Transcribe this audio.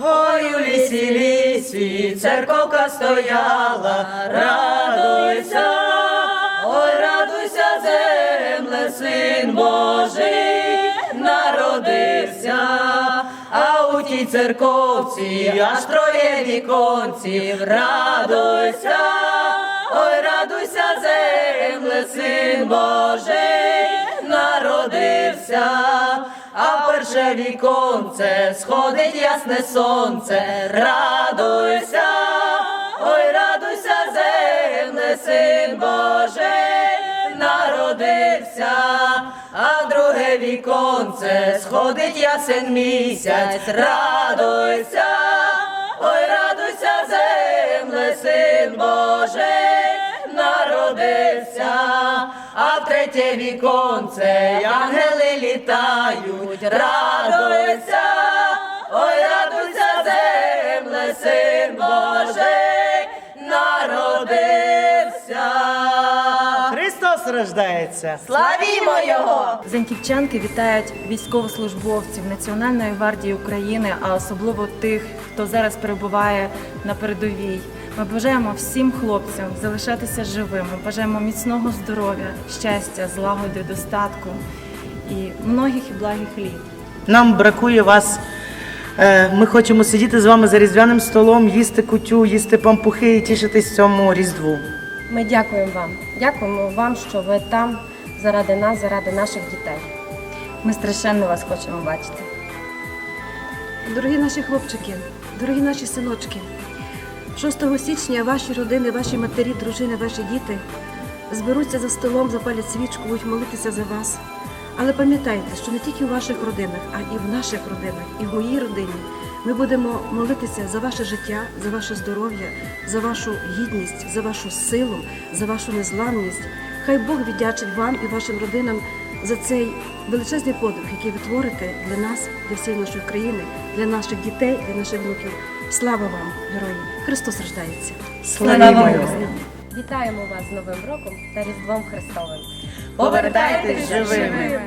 Ой, у лісі, лісі, церковка стояла, радуйся, ой, радуйся, земле, син Божий народився, а у тій церковці аж троє віконців, радуйся, ой, радуйся, земле, син Божий народився, перше віконце сходить ясне сонце, радуйся, ой, радуйся, земле, син Божий народився, а друге віконце сходить ясен місяць, радуйся, ой, радуйся, земле, син Божий народився, а в третє віконце літають, радуйся, ой, радуйся, земле, син Божий народився. Христос рождається. Славімо Його! Зеньківчанки вітають військовослужбовців Національної гвардії України, а особливо тих, хто зараз перебуває на передовій. Ми бажаємо всім хлопцям залишатися живими, бажаємо міцного здоров'я, щастя, злагоди, достатку і многих і благих літ. Нам бракує вас. Е, Ми хочемо сидіти з вами за різдвяним столом, їсти кутю, їсти пампухи і тішитись цьому різдву. Ми дякуємо вам. Дякуємо вам, що ви там заради нас, заради наших дітей. Ми страшенно вас хочемо бачити. Дорогі наші хлопчики, дорогі наші синочки, 6 січня ваші родини, ваші матері, дружини, ваші діти зберуться за столом, запалять свічку, будуть молитися за вас. Але пам'ятайте, що не тільки у ваших родинах, а і в наших родинах, і в моїй родині ми будемо молитися за ваше життя, за ваше здоров'я, за вашу гідність, за вашу силу, за вашу незламність. Хай Бог віддячить вам і вашим родинам за цей величезний подвиг, який ви творите для нас, для всієї нашої країни, для наших дітей, для наших внуків. Слава вам, герої! Христос рождається! Славімо Його! Вітаємо вас з Новим роком та Різдвом Христовим. Повертайтесь живими!